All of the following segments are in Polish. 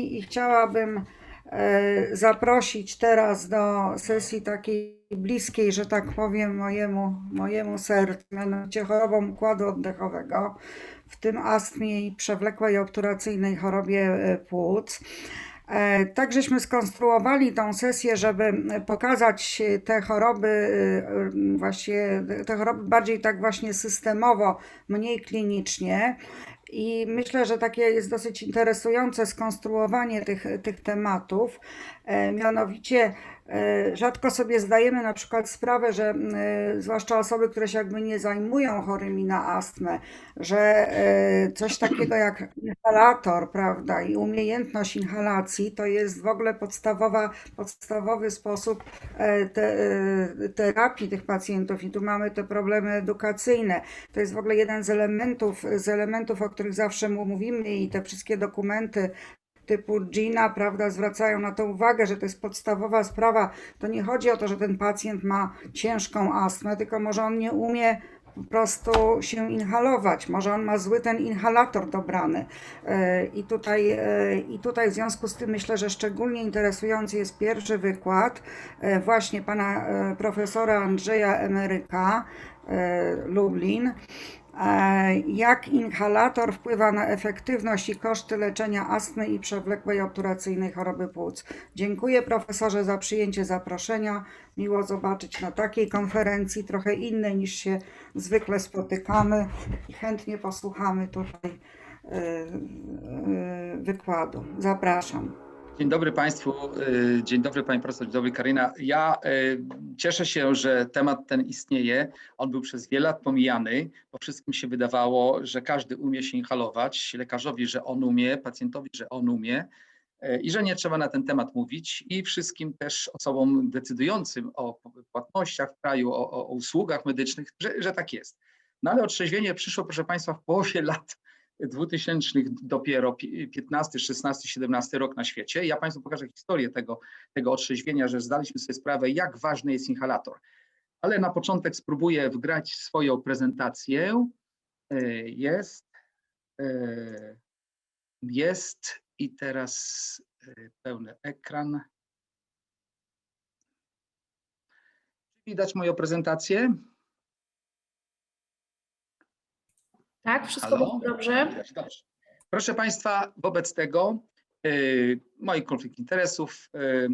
i chciałabym e, zaprosić teraz do sesji takiej bliskiej, że tak powiem, mojemu, mojemu sercu, mianowicie chorobą układu oddechowego, w tym astmie i przewlekłej obturacyjnej chorobie e, płuc. E, Tak żeśmy skonstruowali tą sesję, żeby pokazać te choroby, e, właściwie te choroby bardziej tak właśnie systemowo, mniej klinicznie. I myślę, że takie jest dosyć interesujące skonstruowanie tych, tych tematów. E, Mianowicie e, rzadko sobie zdajemy na przykład sprawę, że e, zwłaszcza osoby, które się jakby nie zajmują chorymi na astmę, że coś takiego jak inhalator, prawda, i umiejętność inhalacji to jest w ogóle podstawowa, podstawowy sposób te, terapii tych pacjentów i tu mamy te problemy edukacyjne. To jest w ogóle jeden z elementów, z elementów, o których zawsze mówimy i te wszystkie dokumenty typu GINA, prawda, zwracają na to uwagę, że to jest podstawowa sprawa. To nie chodzi o to, że ten pacjent ma ciężką astmę, tylko może on nie umie po prostu się inhalować, może on ma zły ten inhalator dobrany. E, I tutaj, e, I tutaj w związku z tym myślę, że szczególnie interesujący jest pierwszy wykład e, właśnie pana profesora Andrzeja Emeryka, Lublin. E, Jak inhalator wpływa na efektywność i koszty leczenia astmy i przewlekłej obturacyjnej choroby płuc? Dziękuję profesorze za przyjęcie zaproszenia. Miło zobaczyć na takiej konferencji, trochę innej niż się zwykle spotykamy i chętnie posłuchamy tutaj e, e, wykładu. Zapraszam. Dzień dobry Państwu, y, dzień dobry Pani Profesor, dzień dobry Karina. Ja y, cieszę się, że temat ten istnieje. On był przez wiele lat pomijany, bo wszystkim się wydawało, że każdy umie się inhalować, lekarzowi, że on umie, pacjentowi, że on umie y, i że nie trzeba na ten temat mówić i wszystkim też osobom decydującym o płatnościach w kraju, o, o, usługach medycznych, że, że tak jest. No ale otrzeźwienie przyszło, proszę Państwa, w połowie lat 2000 dopiero 15, 16, 17 rok na świecie. Ja Państwu pokażę historię tego, tego otrzeźwienia, że zdaliśmy sobie sprawę, jak ważny jest inhalator. Ale na początek spróbuję wgrać swoją prezentację. E, Jest. e, Jest i teraz e, pełny ekran. Widać moją prezentację? Tak, wszystko Halo? będzie dobrze. Dobrze. Proszę Państwa, wobec tego y, moich konflikt interesów. y,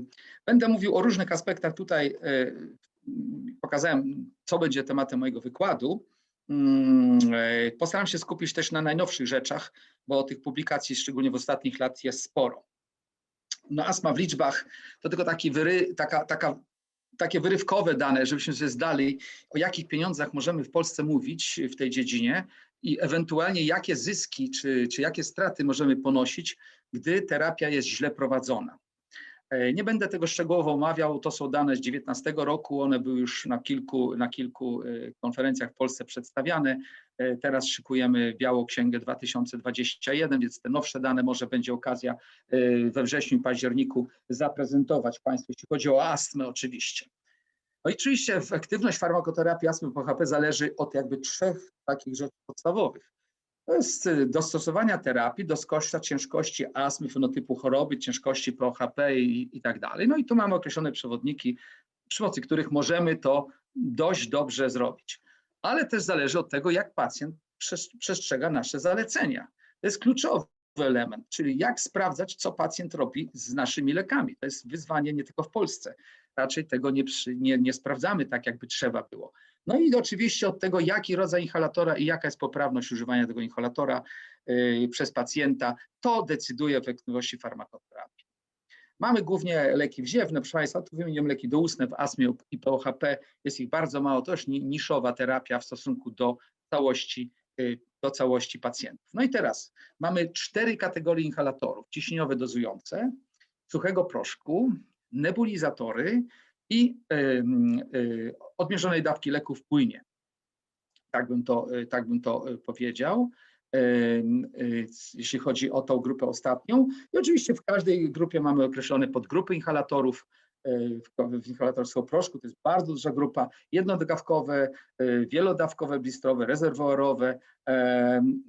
Będę mówił o różnych aspektach. Tutaj y, pokazałem, co będzie tematem mojego wykładu. Mm, y, Postaram się skupić też na najnowszych rzeczach, bo tych publikacji, szczególnie w ostatnich lat, jest sporo. No, astma w liczbach to tylko taki wyry, taka, taka, takie wyrywkowe dane, żebyśmy sobie zdali, o jakich pieniądzach możemy w Polsce mówić w tej dziedzinie i ewentualnie jakie zyski czy, czy jakie straty możemy ponosić, gdy terapia jest źle prowadzona. E, Nie będę tego szczegółowo omawiał, to są dane z 2019 roku, one były już na kilku, na kilku e, konferencjach w Polsce przedstawiane. E, Teraz szykujemy Białą Księgę 2021, więc te nowsze dane może będzie okazja we wrześniu, październiku zaprezentować Państwu, jeśli chodzi o astmę oczywiście. No i oczywiście efektywność farmakoterapii astmy po HP zależy od jakby trzech takich rzeczy podstawowych. To jest y, dostosowania terapii do skościa ciężkości astmy, fenotypu choroby, ciężkości POHP i, i tak dalej. No i tu mamy określone przewodniki, przy pomocy których możemy to dość dobrze zrobić. Ale też zależy od tego, jak pacjent przes- przestrzega nasze zalecenia. To jest kluczowy element, czyli jak sprawdzać, co pacjent robi z naszymi lekami. To jest wyzwanie nie tylko w Polsce. Raczej tego nie, przy, nie, nie sprawdzamy tak, jakby trzeba było. No i oczywiście od tego, jaki rodzaj inhalatora i jaka jest poprawność używania tego inhalatora y, przez pacjenta, to decyduje o efektywności farmakoterapii. Mamy głównie leki wziewne, proszę Państwa, tu leki doustne w astmie i POHP, jest ich bardzo mało, to już ni- niszowa terapia w stosunku do całości, y, do całości pacjentów. No i teraz mamy cztery kategorie inhalatorów, ciśnieniowe dozujące, suchego proszku, nebulizatory i y, odmierzonej dawki leków w płynie. Tak bym to, y, tak bym to y, powiedział, jeśli chodzi o tą grupę ostatnią. I oczywiście w każdej grupie mamy określone podgrupy inhalatorów. W inhalatorską proszku to jest bardzo duża grupa, jednodawkowe, wielodawkowe, blistrowe, rezerwoarowe.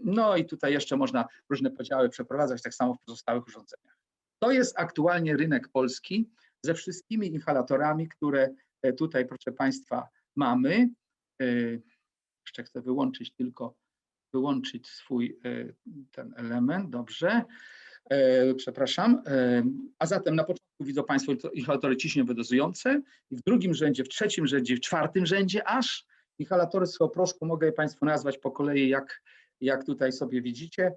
No i tutaj jeszcze można różne podziały przeprowadzać, tak samo w pozostałych urządzeniach. To jest aktualnie rynek polski ze wszystkimi inhalatorami, które e, tutaj, proszę Państwa, mamy. E, Jeszcze chcę wyłączyć tylko, wyłączyć swój e, ten element, dobrze. Przepraszam. A zatem na początku widzą Państwo to inhalatory dozujące i w drugim rzędzie, w trzecim rzędzie, w czwartym rzędzie aż inhalatory z proszku mogę je Państwu nazwać po kolei, jak, jak tutaj sobie widzicie.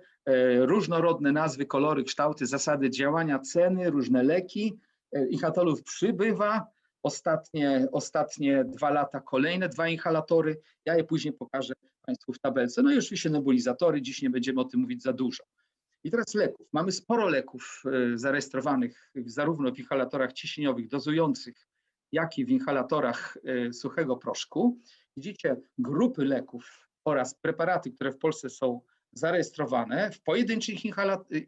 Różnorodne nazwy, kolory, kształty, zasady działania, ceny, różne leki. E, Inhalatorów przybywa. Ostatnie, ostatnie dwa lata kolejne dwa inhalatory. Ja je później pokażę Państwu w tabelce. No i oczywiście nebulizatory, dziś nie będziemy o tym mówić za dużo. I teraz leków. Mamy sporo leków e, zarejestrowanych zarówno w inhalatorach ciśnieniowych dozujących, jak i w inhalatorach e, suchego proszku. Widzicie grupy leków oraz preparaty, które w Polsce są zarejestrowane w pojedynczych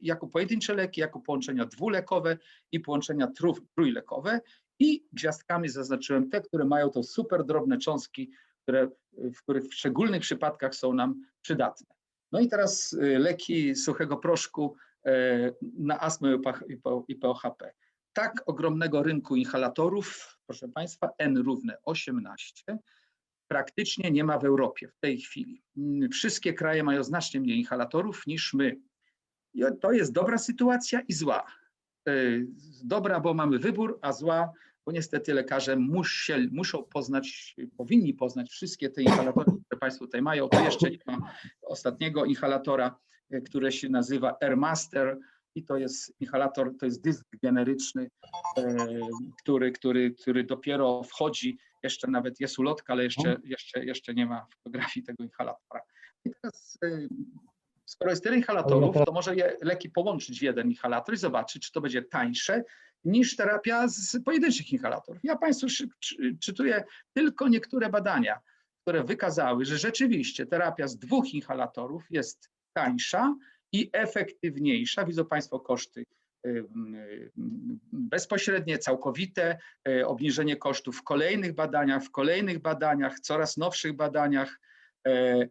jako pojedyncze leki, jako połączenia dwulekowe i połączenia tru- trójlekowe. I gwiazdkami zaznaczyłem te, które mają to super drobne cząstki, które, w których w szczególnych przypadkach są nam przydatne. No i teraz y, leki suchego proszku e, na astmę i POHP. Tak ogromnego rynku inhalatorów, proszę Państwa, N równe 18, praktycznie nie ma w Europie w tej chwili. Mm, Wszystkie kraje mają znacznie mniej inhalatorów niż my. I to jest dobra sytuacja i zła. E, Dobra, bo mamy wybór, a zła, bo niestety lekarze musie, muszą poznać, powinni poznać wszystkie te inhalatory, które Państwo tutaj mają. To jeszcze nie ma ostatniego inhalatora, e, które się nazywa Airmaster i to jest inhalator, to jest dysk generyczny, e, który, który, który dopiero wchodzi, jeszcze nawet jest ulotka, ale jeszcze, jeszcze, jeszcze nie ma fotografii tego inhalatora. I teraz e, skoro jest tyle inhalatorów, to może je leki połączyć w jeden inhalator i zobaczyć, czy to będzie tańsze niż terapia z pojedynczych inhalatorów. Ja Państwu czytuję tylko niektóre badania, które wykazały, że rzeczywiście terapia z dwóch inhalatorów jest tańsza i efektywniejsza. Widzą Państwo koszty y, y, bezpośrednie, całkowite, y, obniżenie kosztów w kolejnych badaniach, w kolejnych badaniach, coraz nowszych badaniach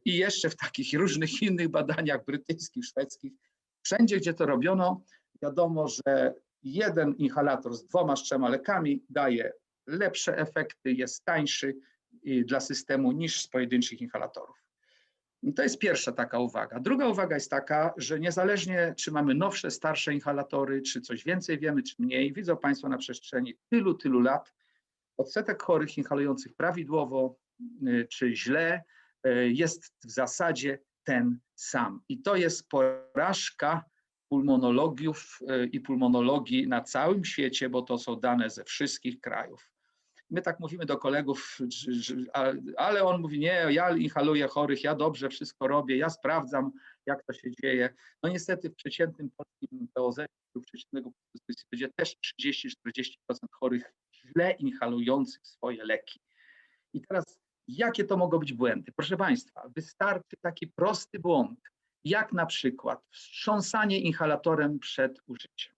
i jeszcze w takich różnych innych badaniach brytyjskich, szwedzkich. Wszędzie, gdzie to robiono, wiadomo, że jeden inhalator z dwoma, z trzema lekami daje lepsze efekty, jest tańszy dla systemu niż z pojedynczych inhalatorów. I To jest pierwsza taka uwaga. Druga uwaga jest taka, że niezależnie czy mamy nowsze, starsze inhalatory, czy coś więcej wiemy, czy mniej, widzą Państwo na przestrzeni tylu, tylu lat odsetek chorych inhalujących prawidłowo y, czy źle y, jest w zasadzie ten sam. I to jest porażka pulmonologiów y, i pulmonologii na całym świecie, bo to są dane ze wszystkich krajów. My tak mówimy do kolegów, ale on mówi, nie, ja inhaluję chorych, ja dobrze wszystko robię, ja sprawdzam, jak to się dzieje. No niestety w przeciętnym polskim POZ, przeciętnego będzie też 30-40% chorych źle inhalujących swoje leki. I teraz, jakie to mogą być błędy? Proszę Państwa, wystarczy taki prosty błąd, jak na przykład wstrząsanie inhalatorem przed użyciem.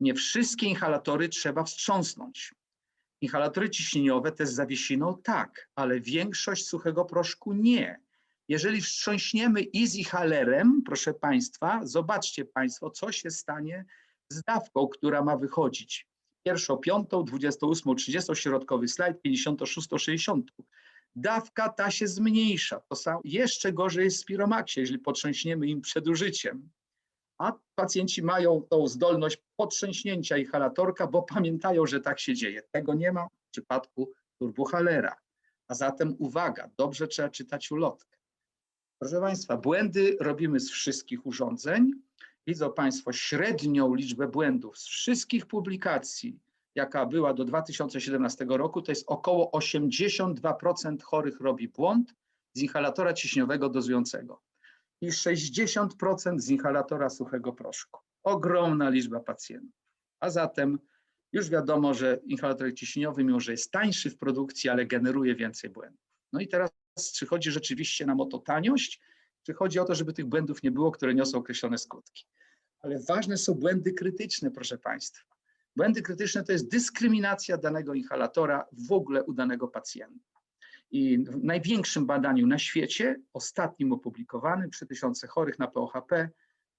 Nie wszystkie inhalatory trzeba wstrząsnąć. Inhalatory ciśnieniowe też z zawiesiną tak, ale większość suchego proszku nie. Jeżeli wstrząśniemy easyhalerem, proszę Państwa, zobaczcie Państwo, co się stanie z dawką, która ma wychodzić. Pierwszą, piątą, 28, 30, środkowy slajd, 56, 60. Dawka ta się zmniejsza. To jeszcze gorzej jest w Spiromaxie, jeżeli potrząśniemy im przed użyciem. A pacjenci mają tą zdolność potrząśnięcia inhalatorka, bo pamiętają, że tak się dzieje. Tego nie ma w przypadku turbuchalera. A zatem uwaga, dobrze trzeba czytać ulotkę. Proszę Państwa, błędy robimy z wszystkich urządzeń. Widzą Państwo średnią liczbę błędów z wszystkich publikacji, jaka była do 2017 roku, to jest około 82% chorych robi błąd z inhalatora ciśniowego dozującego i 60% z inhalatora suchego proszku. Ogromna liczba pacjentów. A zatem już wiadomo, że inhalator ciśnieniowy, mimo że jest tańszy w produkcji, ale generuje więcej błędów. No i teraz, czy chodzi rzeczywiście nam o to taniość, czy chodzi o to, żeby tych błędów nie było, które niosą określone skutki? Ale ważne są błędy krytyczne, proszę Państwa. Błędy krytyczne to jest dyskryminacja danego inhalatora w ogóle u danego pacjenta. I w największym badaniu na świecie, ostatnim opublikowanym, 3000 chorych na POHP,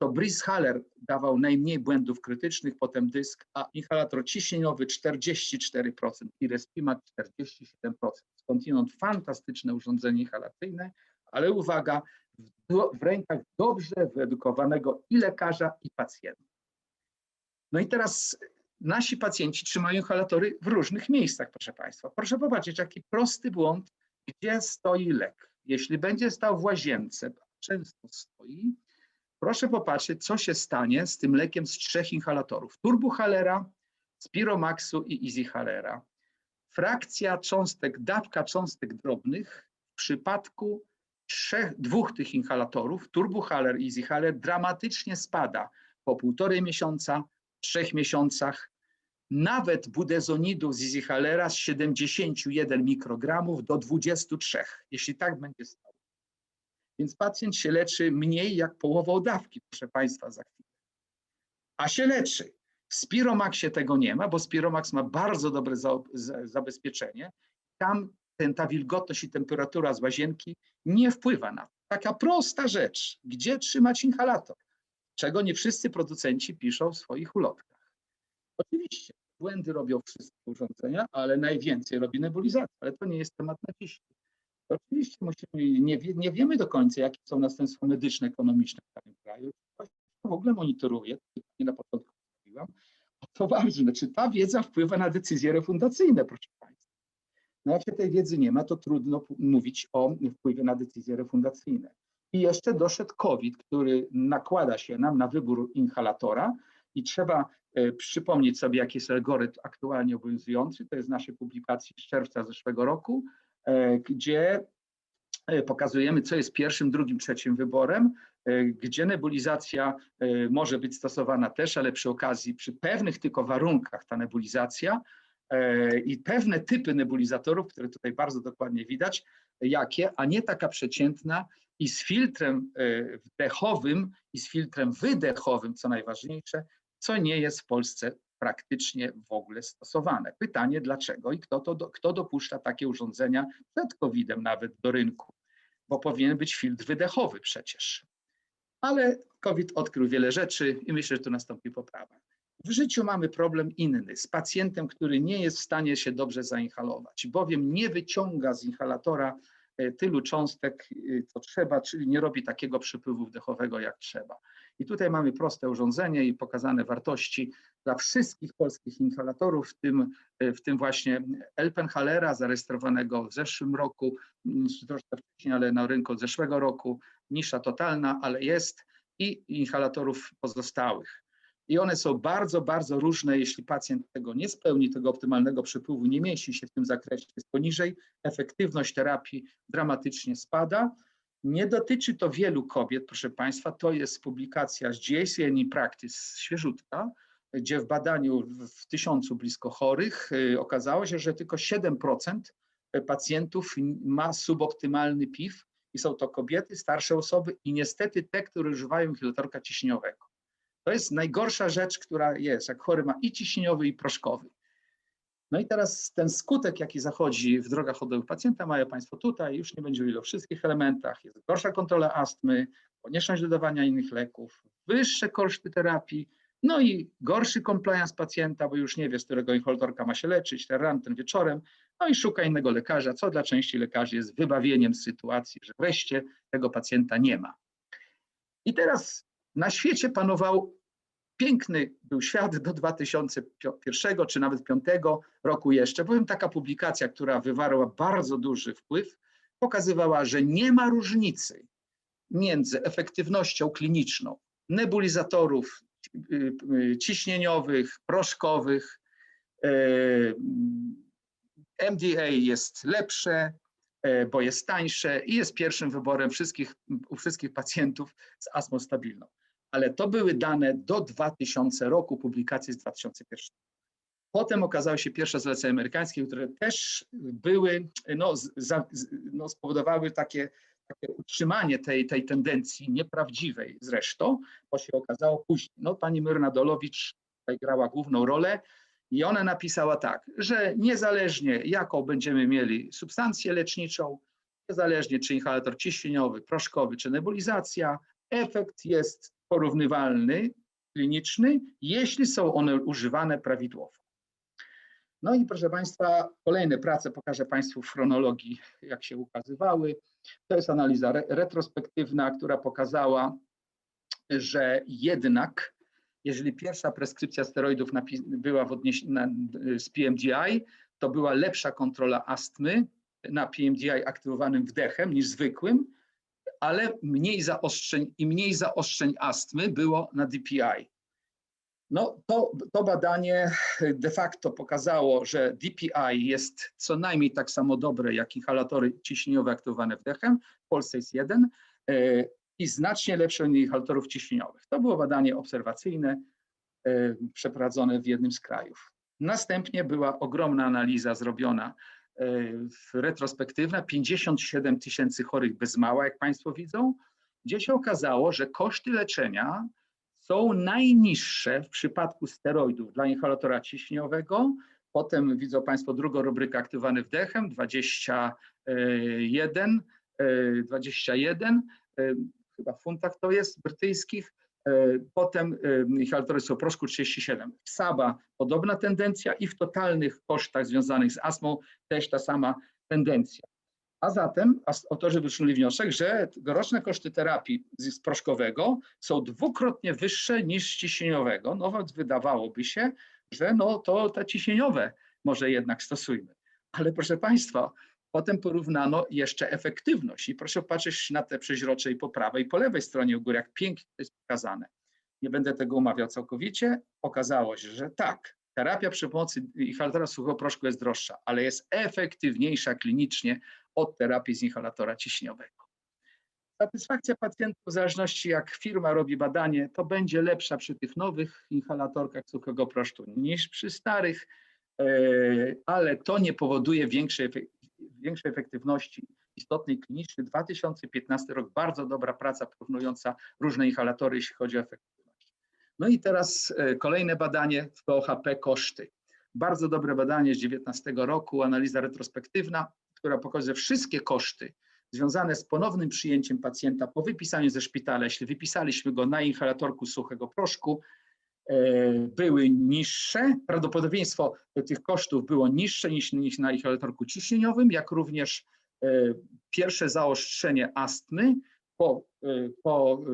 to Brice Haller dawał najmniej błędów krytycznych, potem dysk, a inhalator ciśnieniowy 44% i Respimat 47%. Skądinąd fantastyczne urządzenie inhalacyjne, ale uwaga, w, do, w rękach dobrze wyedukowanego i lekarza, i pacjenta. No i teraz nasi pacjenci trzymają inhalatory w różnych miejscach, proszę Państwa. Proszę popatrzeć, jaki prosty błąd, gdzie stoi lek. Jeśli będzie stał w łazience, często stoi, proszę popatrzeć, co się stanie z tym lekiem z trzech inhalatorów. Turbuhalera, Spiromaxu i EasyHalera. Frakcja cząstek, dawka cząstek drobnych w przypadku trzech, dwóch tych inhalatorów, Turbuhaler i EasyHaler, dramatycznie spada po półtorej miesiąca, trzech miesiącach. Nawet budezonidu z EasyHalera z 71 mikrogramów do 23, jeśli tak będzie stało. Więc pacjent się leczy mniej jak połową dawki, proszę Państwa, za chwilę. A się leczy. W Spiromaxie tego nie ma, bo Spiromax ma bardzo dobre za, za, zabezpieczenie. Tam ten, ta wilgotność i temperatura z łazienki nie wpływa na to. Taka prosta rzecz, gdzie trzymać inhalator, czego nie wszyscy producenci piszą w swoich ulotkach. Oczywiście błędy robią wszystkie urządzenia, ale najwięcej robi nebulizacja, ale to nie jest temat na dzisiaj. Oczywiście musimy, nie, wie, nie wiemy do końca, jakie są następstwa medyczne, ekonomiczne w danym kraju. W ogóle monitoruje, to nie na początku mówiłam. To ważne, czy ta wiedza wpływa na decyzje refundacyjne, proszę Państwa. No jak się tej wiedzy nie ma, to trudno mówić o wpływie na decyzje refundacyjne. I jeszcze doszedł COVID, który nakłada się nam na wybór inhalatora i trzeba e, przypomnieć sobie, jaki jest algorytm aktualnie obowiązujący. To jest z naszej publikacji z czerwca zeszłego roku, e, gdzie e, pokazujemy, co jest pierwszym, drugim, trzecim wyborem, gdzie nebulizacja może być stosowana też, ale przy okazji, przy pewnych tylko warunkach ta nebulizacja i pewne typy nebulizatorów, które tutaj bardzo dokładnie widać, jakie, a nie taka przeciętna i z filtrem wdechowym i z filtrem wydechowym, co najważniejsze, co nie jest w Polsce praktycznie w ogóle stosowane. Pytanie dlaczego i kto, to, kto dopuszcza takie urządzenia przed COVID-em nawet do rynku, bo powinien być filtr wydechowy przecież. Ale COVID odkrył wiele rzeczy i myślę, że tu nastąpi poprawa. W życiu mamy problem inny, z pacjentem, który nie jest w stanie się dobrze zainhalować, bowiem nie wyciąga z inhalatora e, tylu cząstek, e, co trzeba, czyli nie robi takiego przepływu wdechowego, jak trzeba. I tutaj mamy proste urządzenie i pokazane wartości dla wszystkich polskich inhalatorów, w tym, e, w tym właśnie Elpenhalera, zarejestrowanego w zeszłym roku, mm, troszkę wcześniej, ale na rynku od zeszłego roku, nisza totalna, ale jest, i inhalatorów pozostałych. I one są bardzo, bardzo różne. Jeśli pacjent tego nie spełni, tego optymalnego przepływu, nie mieści się w tym zakresie, jest poniżej, efektywność terapii dramatycznie spada. Nie dotyczy to wielu kobiet, proszę Państwa. To jest publikacja z JCNE Practice, świeżutka, gdzie w badaniu w- tysiącu blisko chorych y, okazało się, że tylko 7% pacjentów ma suboptymalny PIW i są to kobiety, starsze osoby i niestety te, które używają inhalatorka ciśnieniowego. To jest najgorsza rzecz, która jest, jak chory ma i ciśnieniowy, i proszkowy. No i teraz ten skutek, jaki zachodzi w drogach chodowych pacjenta, mają Państwo tutaj, już nie będzie mówił o wszystkich elementach, jest gorsza kontrola astmy, konieczność dodawania innych leków, wyższe koszty terapii, no i gorszy compliance pacjenta, bo już nie wie, z którego inhalatorka ma się leczyć, ten ran, ten wieczorem, no i szuka innego lekarza, co dla części lekarzy jest wybawieniem z sytuacji, że wreszcie tego pacjenta nie ma. I teraz na świecie panował piękny był świat do 2001 czy nawet 2005 roku jeszcze, bowiem taka publikacja, która wywarła bardzo duży wpływ, pokazywała, że nie ma różnicy między efektywnością kliniczną nebulizatorów y, y, ciśnieniowych, proszkowych. y, MDA jest lepsze, bo jest tańsze i jest pierwszym wyborem wszystkich, u wszystkich pacjentów z astmą stabilną. Ale to były dane do 2000 roku, publikacje z 2001. Potem okazały się pierwsze zalecenia amerykańskie, które też były, no, za, no, spowodowały takie, takie utrzymanie tej, tej tendencji nieprawdziwej zresztą, bo się okazało później. No, pani Myrna Dolowicz tutaj grała główną rolę i ona napisała tak, że niezależnie jaką będziemy mieli substancję leczniczą, niezależnie czy inhalator ciśnieniowy, proszkowy czy nebulizacja, efekt jest porównywalny, kliniczny, jeśli są one używane prawidłowo. No i proszę Państwa, kolejne prace pokażę Państwu w chronologii, jak się ukazywały. To jest analiza re retrospektywna, która pokazała, że jednak, jeżeli pierwsza preskrypcja steroidów była w na, z PMDI, to była lepsza kontrola astmy na PMDI aktywowanym wdechem niż zwykłym, ale mniej zaostrzeń i mniej zaostrzeń astmy było na DPI. No, to, to badanie de facto pokazało, że DPI jest co najmniej tak samo dobre jak inhalatory ciśnieniowe aktywowane wdechem. W Polsce jest jeden e, i znacznie lepsze od inhalatorów ciśnieniowych. To było badanie obserwacyjne e, przeprowadzone w jednym z krajów. Następnie była ogromna analiza zrobiona retrospektywna, 57 tysięcy chorych bez mała, jak Państwo widzą, gdzie się okazało, że koszty leczenia są najniższe w przypadku steroidów dla inhalatora ciśnieniowego. Potem widzą Państwo drugą rubrykę aktywowany wdechem 21, 21 e, chyba w funtach to jest brytyjskich. E, potem inhalatory są proszku 37. W SABA podobna tendencja i w totalnych kosztach związanych z astmą też ta sama tendencja. A zatem autorzy wysnuli wniosek, że roczne koszty terapii z proszkowego są dwukrotnie wyższe niż ciśnieniowego. No więc wydawałoby się, że no to te ciśnieniowe może jednak stosujmy. Ale proszę Państwa, potem porównano jeszcze efektywność i proszę patrzeć na te przeźrocze i po prawej i po lewej stronie u góry, jak pięknie to jest pokazane. Nie będę tego umawiał całkowicie. Okazało się, że tak, terapia przy pomocy inhalatora suchego proszku jest droższa, ale jest efektywniejsza klinicznie od terapii z inhalatora ciśnieniowego. Satysfakcja pacjentów, w zależności jak firma robi badanie, to będzie lepsza przy tych nowych inhalatorkach suchego niż przy starych, e, ale to nie powoduje większej, większej efektywności istotnej klinicznej. 2015 rok, bardzo dobra praca porównująca różne inhalatory, jeśli chodzi o efektywność. No i teraz e, kolejne badanie w POHP koszty. Bardzo dobre badanie z 2019 roku, analiza retrospektywna która pokazuje wszystkie koszty związane z ponownym przyjęciem pacjenta po wypisaniu ze szpitala, jeśli wypisaliśmy go na inhalatorku suchego proszku, były niższe, prawdopodobieństwo tych kosztów było niższe niż, niż na inhalatorku ciśnieniowym, jak również e, pierwsze zaostrzenie astmy po, e, po,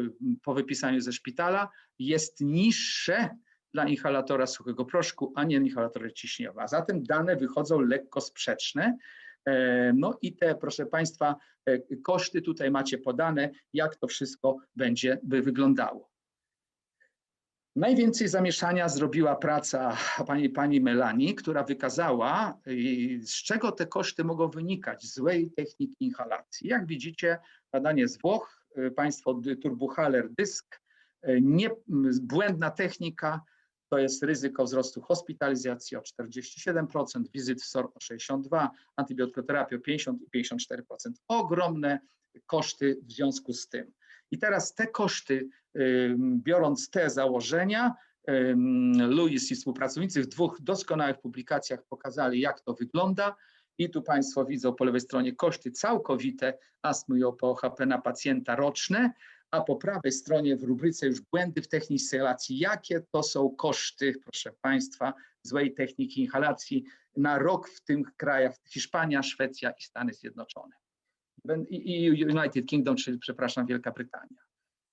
po wypisaniu ze szpitala jest niższe dla inhalatora suchego proszku, a nie inhalatora ciśnieniowego. A zatem dane wychodzą lekko sprzeczne, E, no i te, proszę Państwa, e, koszty tutaj macie podane, jak to wszystko będzie by wyglądało. Najwięcej zamieszania zrobiła praca pani, pani Melanie, która wykazała, z czego te koszty mogą wynikać, złej techniki inhalacji. Jak widzicie, badanie z Włoch, e, państwo turbuhaler dysk, nie, błędna technika, to jest ryzyko wzrostu hospitalizacji o 47%, wizyt w SOR o 62%, antybiotykoterapii o 50 i 54%. Ogromne koszty w związku z tym. I teraz te koszty, biorąc te założenia, Louis i współpracownicy w dwóch doskonałych publikacjach pokazali, jak to wygląda. I tu Państwo widzą po lewej stronie koszty całkowite astmy i OPOHP na pacjenta roczne, a po prawej stronie w rubryce już błędy w technice inhalacji. Jakie to są koszty, proszę Państwa, złej techniki inhalacji na rok w tych krajach, Hiszpania, Szwecja i Stany Zjednoczone. I United Kingdom, czyli przepraszam, Wielka Brytania.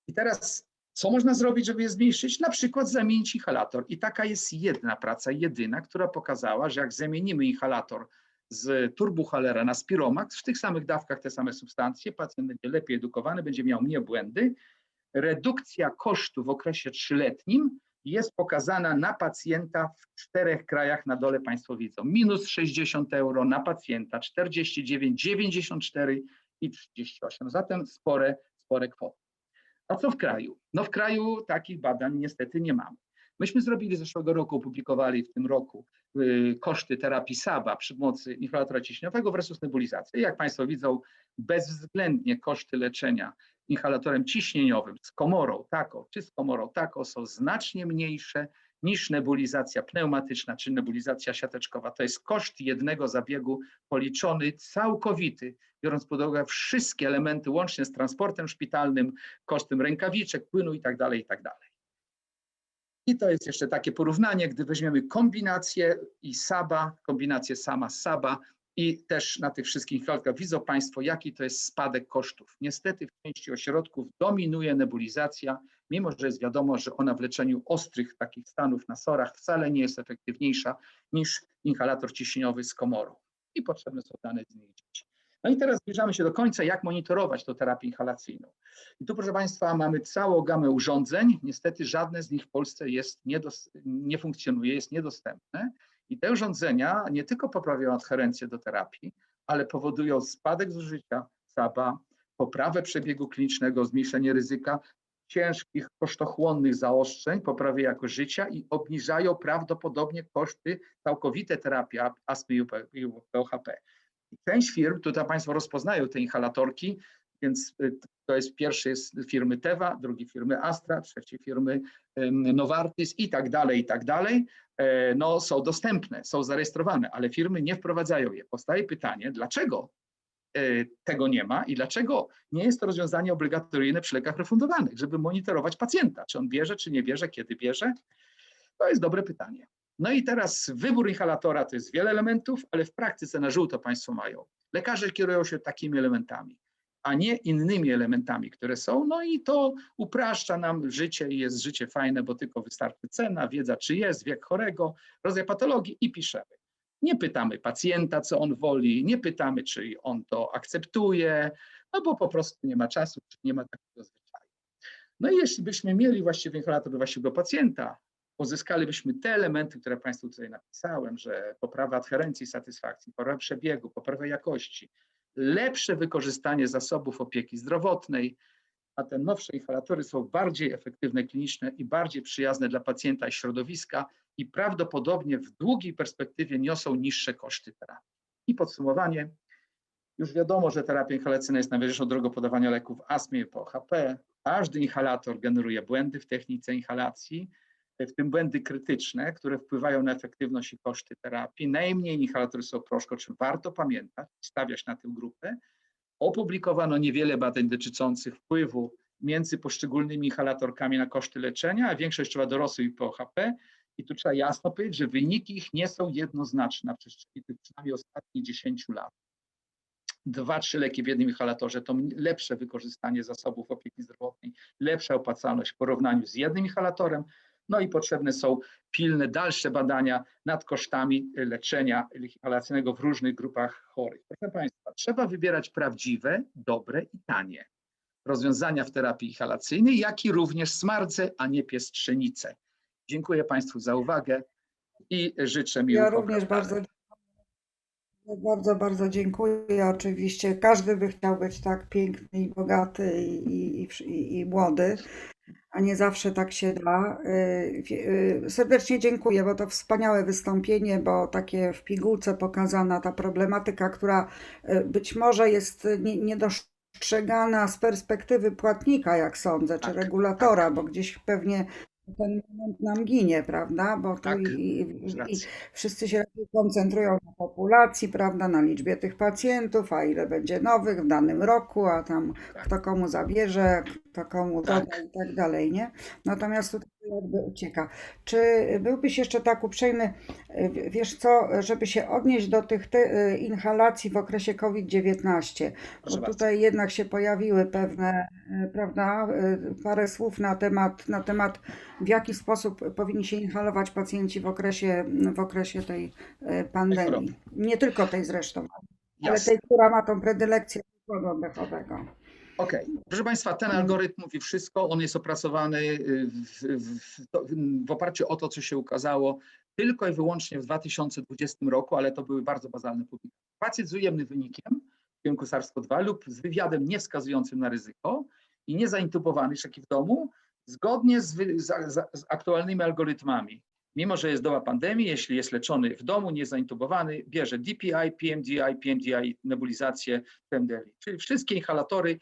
I teraz co można zrobić, żeby je zmniejszyć? Na przykład zamienić inhalator. I taka jest jedna praca, jedyna, która pokazała, że jak zamienimy inhalator z turbuchalera na spiromax w tych samych dawkach te same substancje, pacjent będzie lepiej edukowany, będzie miał mniej błędy. Redukcja kosztu w okresie trzyletnim jest pokazana na pacjenta w czterech krajach na dole Państwo widzą. Minus 60 euro na pacjenta, 49, 94 i 38. Zatem spore, spore kwoty. A co w kraju? No w kraju takich badań niestety nie mamy. Myśmy zrobili zeszłego roku, opublikowali w tym roku y, koszty terapii SABA przy pomocy inhalatora ciśnieniowego versus nebulizacji. Jak Państwo widzą, bezwzględnie koszty leczenia inhalatorem ciśnieniowym z komorą TACO czy z komorą TACO są znacznie mniejsze niż nebulizacja pneumatyczna czy nebulizacja siateczkowa. To jest koszt jednego zabiegu policzony całkowity, biorąc pod uwagę wszystkie elementy, łącznie z transportem szpitalnym, kosztem rękawiczek, płynu itd. itd. I to jest jeszcze takie porównanie, gdy weźmiemy kombinację i SABA, kombinację sama SABA i też na tych wszystkich klatkach widzą Państwo, jaki to jest spadek kosztów. Niestety w części ośrodków dominuje nebulizacja, mimo że jest wiadomo, że ona w leczeniu ostrych takich stanów na sorach wcale nie jest efektywniejsza niż inhalator ciśnieniowy z komorą. I potrzebne są dane z innych dzieci. No i teraz zbliżamy się do końca, jak monitorować tę terapię inhalacyjną. I tu, proszę Państwa, mamy całą gamę urządzeń. Niestety żadne z nich w Polsce jest nie funkcjonuje, jest niedostępne. I te urządzenia nie tylko poprawiają adherencję do terapii, ale powodują spadek zużycia SABA, poprawę przebiegu klinicznego, zmniejszenie ryzyka ciężkich, kosztochłonnych zaostrzeń, poprawę jakość życia i obniżają prawdopodobnie koszty całkowite terapii astmy i POHP. Część firm, tutaj Państwo rozpoznają te inhalatorki, więc y, to jest pierwszy jest firmy Teva, drugi firmy Astra, trzeci firmy Novartis i tak dalej, i tak dalej. E, No, są dostępne, są zarejestrowane, ale firmy nie wprowadzają je. Powstaje pytanie, dlaczego tego nie ma i dlaczego nie jest to rozwiązanie obligatoryjne przy lekach refundowanych, żeby monitorować pacjenta, czy on bierze, czy nie bierze, kiedy bierze? To jest dobre pytanie. No i teraz wybór inhalatora to jest wiele elementów, ale w praktyce na żółto Państwo mają. Lekarze kierują się takimi elementami, a nie innymi elementami, które są. No i to upraszcza nam życie i jest życie fajne, bo tylko wystarczy cena, wiedza czy jest, wiek chorego, rodzaj patologii i piszemy. Nie pytamy pacjenta, co on woli, nie pytamy, czy on to akceptuje, no bo po prostu nie ma czasu, czy nie ma takiego zwyczaju. No i jeśli byśmy mieli właściwy inhalator właściwego pacjenta, pozyskalibyśmy te elementy, które Państwu tutaj napisałem, że poprawa adherencji, satysfakcji, poprawa przebiegu, poprawa jakości, lepsze wykorzystanie zasobów opieki zdrowotnej, a te nowsze inhalatory są bardziej efektywne kliniczne i bardziej przyjazne dla pacjenta i środowiska i prawdopodobnie w długiej perspektywie niosą niższe koszty terapii. I podsumowanie. Już wiadomo, że terapia inhalacyjna jest najważniejszą drogą podawania leków w astmie i POHP. Każdy inhalator generuje błędy w technice inhalacji, w tym błędy krytyczne, które wpływają na efektywność i koszty terapii. Najmniej inhalatory są proszko, o czym warto pamiętać, stawiać na tę grupę. Opublikowano niewiele badań dotyczących wpływu między poszczególnymi inhalatorkami na koszty leczenia, a większość trzeba dorosłych i POHP. I tu trzeba jasno powiedzieć, że wyniki ich nie są jednoznaczne na przestrzeni tych przynajmniej ostatnich 10 lat. Dwa, trzy leki w jednym inhalatorze to lepsze wykorzystanie zasobów opieki zdrowotnej, lepsza opłacalność w porównaniu z jednym inhalatorem. No i potrzebne są pilne dalsze badania nad kosztami leczenia inhalacyjnego w różnych grupach chorych. Proszę Państwa, trzeba wybierać prawdziwe, dobre i tanie rozwiązania w terapii inhalacyjnej, jak i również smarce, a nie piestrzenice. Dziękuję Państwu za uwagę i życzę miłych Ja również bardzo, bardzo, bardzo dziękuję. Oczywiście każdy by chciał być tak piękny i bogaty i, i, i młody, a nie zawsze tak się da. Y, wi- y, Serdecznie dziękuję, bo to wspaniałe wystąpienie, bo takie w pigułce pokazana ta problematyka, która y, być może jest nie- niedostrzegana z perspektywy płatnika, jak sądzę, czy Tak, regulatora, tak. bo gdzieś pewnie ten moment nam ginie, prawda? Bo tu Tak, i, i. Wszyscy się raczej koncentrują na populacji, prawda, na liczbie tych pacjentów, a ile będzie nowych w danym roku, a tam Tak. kto komu zabierze, kto komu Tak. doda i tak dalej, nie? Natomiast tutaj jakby ucieka. Czy byłbyś jeszcze tak uprzejmy, wiesz co, żeby się odnieść do tych te, y, inhalacji w okresie COVID-19, Proszę bo tutaj jednak się pojawiły pewne, y, prawda, y, parę słów na temat, na temat w jaki sposób powinni się inhalować pacjenci w okresie, w okresie tej pandemii. Nie tylko tej zresztą, ale Jasne. tej, która ma tą predylekcję układu oddechowego. Okej. Proszę Państwa, ten algorytm mówi wszystko. On jest opracowany y, w, w, w oparciu o to, co się ukazało tylko i wyłącznie w 2020 roku, ale to były bardzo bazalne publikacje. Pacjent z ujemnym wynikiem w kierunku SARS-CoV-2 lub z wywiadem nie wskazującym na ryzyko i nie zaintubowany, taki w domu, zgodnie z, z, z, aktualnymi algorytmami. Mimo, że jest doba pandemii, jeśli jest leczony w domu, nie zaintubowany, bierze DPI, PMDI, PMDI, nebulizację, PMDI, czyli wszystkie inhalatory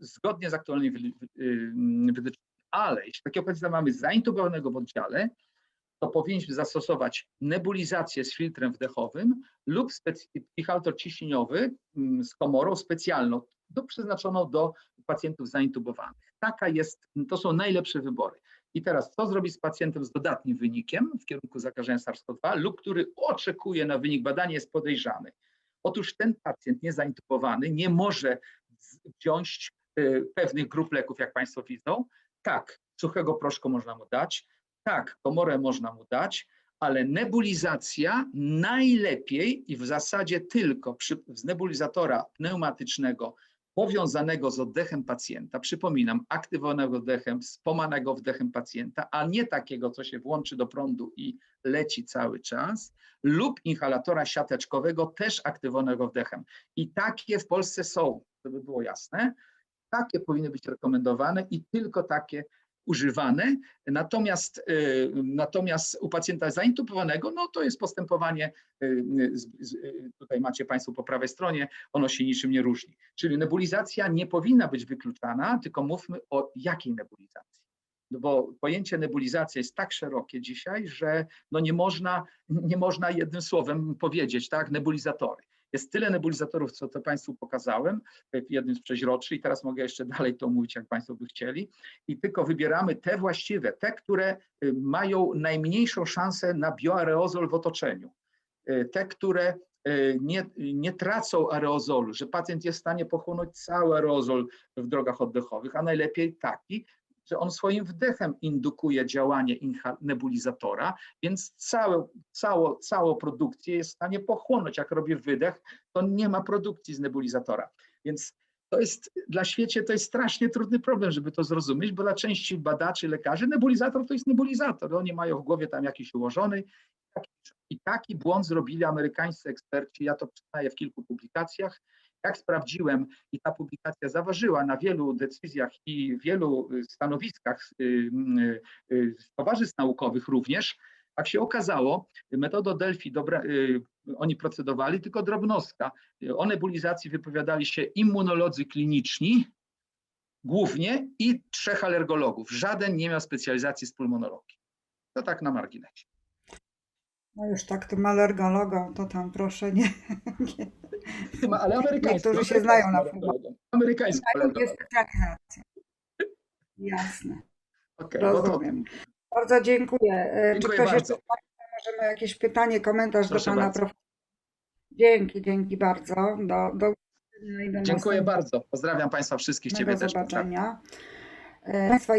zgodnie z aktualnymi y, wytycznymi. Ale jeśli takiego pacjenta mamy zaintubowanego w oddziale, to powinniśmy zastosować nebulizację z filtrem wdechowym lub inhalator ciśnieniowy mm, z komorą specjalną, do, przeznaczoną do pacjentów zaintubowanych. Taka jest, to są najlepsze wybory. I teraz, co zrobić z pacjentem z dodatnim wynikiem w kierunku zakażenia SARS-CoV-2 lub który oczekuje na wynik badania, jest podejrzany? Otóż ten pacjent niezaintubowany nie może wziąć y, pewnych grup leków, jak Państwo widzą. Tak, suchego proszku można mu dać, tak, komorę można mu dać, ale nebulizacja najlepiej i w zasadzie tylko przy, z nebulizatora pneumatycznego powiązanego z oddechem pacjenta, przypominam, aktywowanego oddechem, wspomanego wdechem pacjenta, a nie takiego, co się włączy do prądu i leci cały czas, lub inhalatora siateczkowego, też aktywowanego wdechem. I takie w Polsce są, żeby było jasne. Takie powinny być rekomendowane i tylko takie używane. Natomiast, y, natomiast u pacjenta zaintubowanego, no to jest postępowanie, y, y, tutaj macie Państwo po prawej stronie, ono się niczym nie różni. Czyli nebulizacja nie powinna być wykluczana, tylko mówmy o jakiej nebulizacji. No bo pojęcie nebulizacja jest tak szerokie dzisiaj, że no nie, można, nie można jednym słowem powiedzieć, tak, nebulizatory. Jest tyle nebulizatorów, co to Państwu pokazałem w jednym z przeźroczy i teraz mogę jeszcze dalej to mówić, jak Państwo by chcieli. I tylko wybieramy te właściwe, te, które y, mają najmniejszą szansę na bioareozol w otoczeniu. Y, Te, które y, nie, nie tracą aerozolu, że pacjent jest w stanie pochłonąć cały aerozol w drogach oddechowych, a najlepiej taki, że on swoim wdechem indukuje działanie nebulizatora, więc całe, cało, całą produkcję jest w stanie pochłonąć. Jak robi wydech, to nie ma produkcji z nebulizatora. Więc to jest dla świecie to jest strasznie trudny problem, żeby to zrozumieć, bo dla części badaczy, lekarzy nebulizator to jest nebulizator. Oni mają w głowie tam jakiś ułożony. I taki błąd zrobili amerykańscy eksperci. Ja to przyznaję w kilku publikacjach. Jak sprawdziłem, i ta publikacja zaważyła na wielu decyzjach i wielu y, stanowiskach y, y, y, towarzystw naukowych również, jak się okazało, metodą Delphi dobra, oni procedowali, tylko drobnostka. O nebulizacji wypowiadali się immunolodzy kliniczni głównie i trzech alergologów. Żaden nie miał specjalizacji z pulmonologii. To tak na marginesie. No już tak tym alergologom, to tam proszę nie. nie. Ale amerykańscy. Niektórzy się znają na dwie alergolodzy. specjalizacje. Jasne, Okej, no to rozumiem. Bardzo dziękuję. E, Czy Dziękuję ktoś bardzo. jeszcze Państwa możemy jakieś pytanie, komentarz Proszę do pana profesora? Dzięki, dzięki bardzo. Do, do do dziękuję następnego bardzo. Pozdrawiam Państwa wszystkich, Ciebie też. zobaczenia. E, Państwa,